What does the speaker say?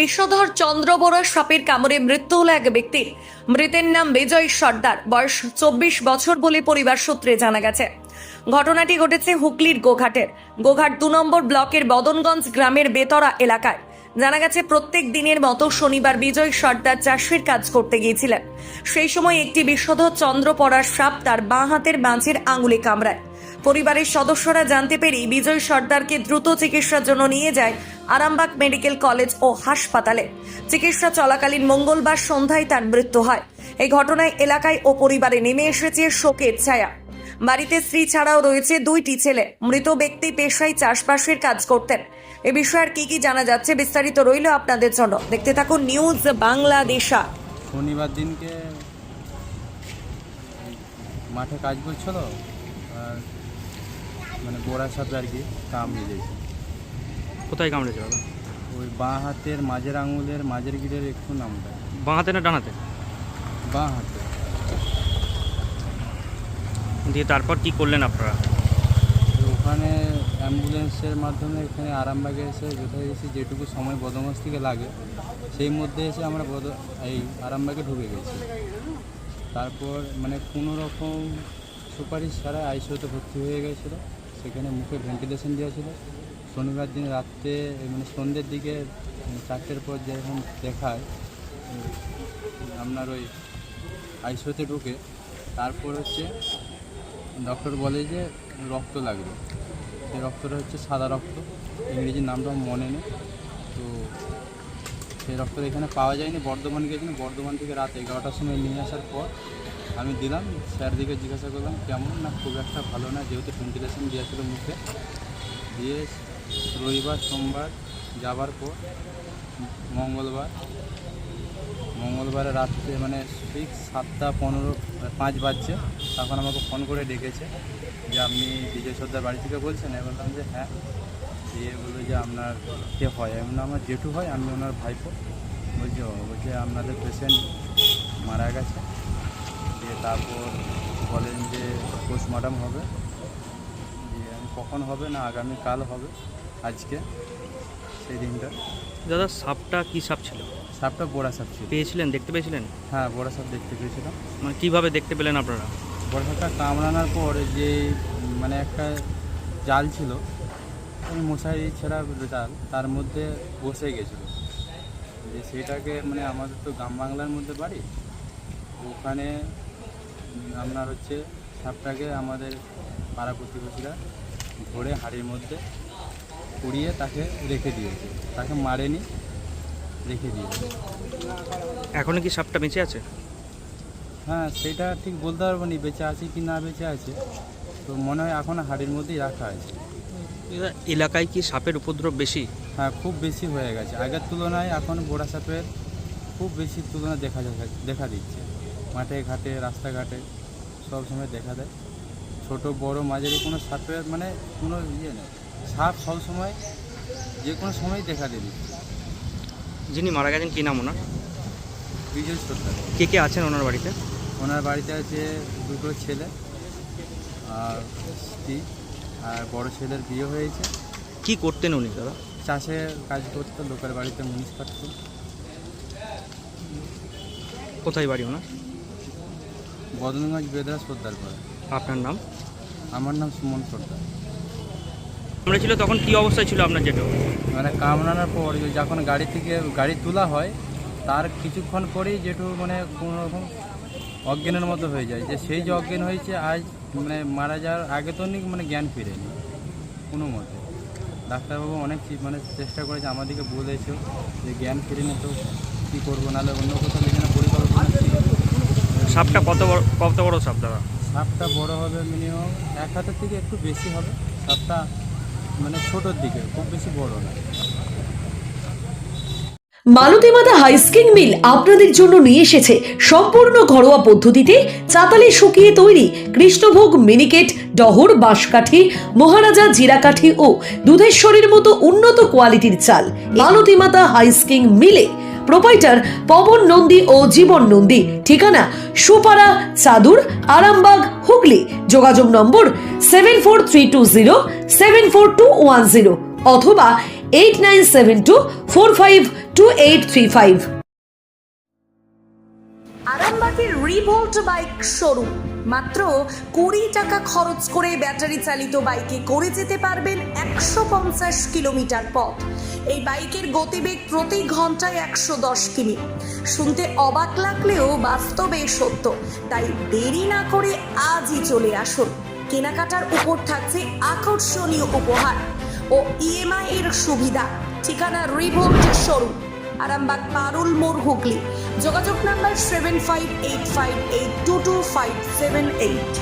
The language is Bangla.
বিশ্বধর চন্দ্র বড়ুয়া সাপের কামড়ে মৃত্যু হলো এক ব্যক্তির মৃতের নাম বিজয় সর্দার। বয়স চব্বিশ বছর বলে পরিবার সূত্রে জানা গেছে। ঘটনাটি ঘটেছে হুগলির গোঘাটের। গোঘাট দু নম্বর ব্লকের বদনগঞ্জ গ্রামের বেতরা এলাকায়। জানা গেছে, প্রত্যেক দিনের মতো শনিবার বিজয় সর্দার চাষের কাজ করতে গিয়েছিলেন। সেই সময় একটি বিশ্বধর চন্দ্র পড়ার সাপ তার বাঁ হাতের বাঁচের আঙুলে কামড়ায়। পরিবারের সদস্যরা জানতে পেরেই বিজয় সর্দারকে দ্রুত চিকিৎসার জন্য নিয়ে যায় আরামবাগ মেডিকেল কলেজ ও হাসপাতালে। চিকিৎসা চলাকালীন মঙ্গলবার সন্ধ্যায় তার মৃত্যু হয়। এই ঘটনায় এলাকায় ও পরিবারে নেমে এসেছে শোকের ছায়া। বাড়িতে স্ত্রী ছাড়াও রয়েছে দুইটি ছেলে। মৃত ব্যক্তি পেশায় চাষবাসের কাজ করতেন। এ বিষয়ে আর কি কি জানা যাচ্ছে বিস্তারিত রইল আপনাদের জন্য। দেখতে থাকুন নিউজ বাংলাদেশা। শনিবার দিনকে মাঠে কাজ করছিল। মানে গোড়া সাথে আর কি কামড়ে দিয়েছে কোথায় কামড়েছে দাদা ওই বাঁ হাতের মাঝের আঙুলের মাঝের গিরের একটু নামটা। বাঁ হাতে না ডানাতে বাঁ হাতে। দিয়ে তারপর কি করলেন আপনারা? ওখানে অ্যাম্বুলেন্সের মাধ্যমে এখানে আরামবাগে এসে যথায় এসে যেটুকু সময় বদমাস থেকে লাগে সেই মধ্যে এসে আমরা বদ এই আরামবাগে ঢুকে গেছি। তারপর মানে কোনো রকম সুপারিশ ছাড়া আইসিউতে ভর্তি হয়ে গেছিল। সেখানে মুখে ভেন্টিলেশন দেওয়া ছিল শনিবার দিন রাত্রে মানে সন্ধ্যের দিকে চারটের পর যেরকম দেখায়, আপনার ওই আইসিউতে ঢুকে, তারপর হচ্ছে ডক্টর বলে যে রক্ত লাগবে। সেই রক্তটা হচ্ছে সাদা রক্ত। ইংরেজির নামটা মনে নেই। তো সেই রক্তটা এখানে পাওয়া যায়নি, বর্ধমান গেছিলাম বর্ধমান থেকে রাত এগারোটার সময় নিয়ে আসার পর আমি দিলাম স্যার দিকে জিজ্ঞাসা করলাম, কেমন না? খুব একটা ভালো না, যেহেতু ভেন্টিলেশন দিয়েছিল মুখে। দিয়ে রবিবার, সোমবার যাবার পর মঙ্গলবার, মঙ্গলবারে রাত্রে মানে ঠিক সাতটা পনেরো, পাঁচ বাজছে। তখন আমাকে ফোন করে ডেকেছে যে, আপনি বিজয় সর্দার বাড়ি থেকে বলছেন? আমি বললাম যে হ্যাঁ। দিয়ে বলল যে, আপনার কে হয়? আমি আমার জেঠু হয়, আমি ওনার ভাইপো। বলছি বলছে আপনাদের পেশেন্ট মারা গেছে। তারপর বলেন যে পোস্টমর্টম হবে। আমি কখন হবে না আগামীকাল হবে আজকে সেই দিনটা। দাদা সাপটা কি সাপ ছিল? সাপটা বড়া সাপ ছিল। পেয়েছিলেন? দেখতে পেয়েছিলেন? হ্যাঁ বড়া সাপ দেখতে পেয়েছিলাম। মানে কীভাবে দেখতে পেলেন আপনারা? বড় সাপটা কামড়ানোর পর যে মানে একটা জাল ছিল ওই মশারি ছেঁড়া জাল তার মধ্যে বসে গেছিল। যে সেটাকে মানে আমাদের তো গ্রাম বাংলার মধ্যে বাড়ি ওখানে আপনার হচ্ছে সাপটাকে আমাদের পাড়া প্রতিবেশীরা ধরে হাড়ির মধ্যে পুড়িয়ে তাকে রেখে দিয়েছে। তাকে মারেনি রেখে দিয়েছে। এখনও কি সাপটা বেঁচে আছে? হ্যাঁ সেটা ঠিক বলতে পারব না বেঁচে আছে কি না বেঁচে আছে। তো মনে হয় এখন হাড়ির মধ্যেই রাখা আছে। এলাকায় কি সাপের উপদ্রব বেশি? হ্যাঁ খুব বেশি হয়ে গেছে। আগের তুলনায় এখন গোড়া সাপের খুব বেশি তুলনা দেখা দেখা দিচ্ছে। মাঠে ঘাটে রাস্তাঘাটে সব সময় দেখা দেয়। ছোট বড় মাঝারি কোনো সাপের মানে কোনো ইয়ে নেই। সাপ সব সময় যে কোনো সময় দেখা দেবে। যিনি মারা গেছেন কি নাম ওনার? বিজয় সরকার। কে কে আছেন ওনার বাড়িতে? ওনার বাড়িতে আছে দুটো ছেলে আর স্ত্রী আর বড় ছেলের বিয়ে হয়েছে। কি করতেন উনি দাদা? চাষের কাজ করতো লোকের বাড়িতে মুনিশ কাটতো কোথায় বাড়ি ওনার? বদনগঞ্জ বেদরা সর্দার পাড়া। আপনার নাম? আমার নাম সুমন সর্দার আমরা ছিল তখন কি অবস্থায় ছিল আপনার জেঠু মানে কামড়ানোর পর যখন গাড়ি থেকে গাড়ি তোলা হয় তার কিছুক্ষণ পরেই যেটু মানে কোনো রকম অজ্ঞানের মতো হয়ে যায়। যে সেই যে অজ্ঞান হয়েছে আজ মানে মারা যাওয়ার আগে তো নি মানে জ্ঞান ফিরেনি কোনো মতে। ডাক্তারবাবু অনেক মানে চেষ্টা করেছে আমাদেরকে বলেছে যে জ্ঞান ফিরেনি তো কী করব নাহলে অন্য কোথাও যেখানে পরিকল্পনা ছিল। সাপটা কত বড় কত বড় সাপ দাদা? সাপটা বড় হবে মিনিমাম এক হাতের থেকে একটু বেশি হবে। সাপটা মানে ছোটোর দিকে খুব বেশি বড় না। মালতীমাতা হাইস্কিং মিল আপনাদের জন্য নিয়ে এসেছে সম্পূর্ণ ঘরোয়া পদ্ধতিতে চাতালে শুকিয়ে তৈরি কৃষ্ণভোগ মিনিকেট ডহর বাঁশকাঠি মহারাজা জিরাকাঠি ও দুধেশ্বরীর মতো উন্নত কোয়ালিটির চাল। মালতীমাতা হাইস্কিং মিলে প্রোপাইটার পবন নন্দী ও জীবন নন্দী। ঠিকানা সুপারা চাদুর, আরামবাগ, হুগলি। যোগাযোগ number seven four three two zero seven four two one zero অথবা eight nine seven two four five two eight three five আরামবাগের রিভোল্ট বাইক শোরুম। মাত্র কুড়ি টাকা খরচ করে ব্যাটারি চালিত বাইকে করে যেতে পারবেন একশো পঞ্চাশ কিলোমিটার পথ। এই বাইকের গতিবেগ প্রতি ঘন্টায় একশো দশ কিমি। শুনতে অবাক লাগলেও বাস্তবে সত্য। তাই দেরি না করে আজই চলে আসুন। কেনাকাটার উপর থাকছে আকর্ষণীয় উপহার ও ইএমআই এর সুবিধা। ঠিকানা রিভোল্ট শোরুম, আরামবাগ পারুল, মোড় হুগলি। যোগাযোগ number seven five eight five eight two two five seven eight.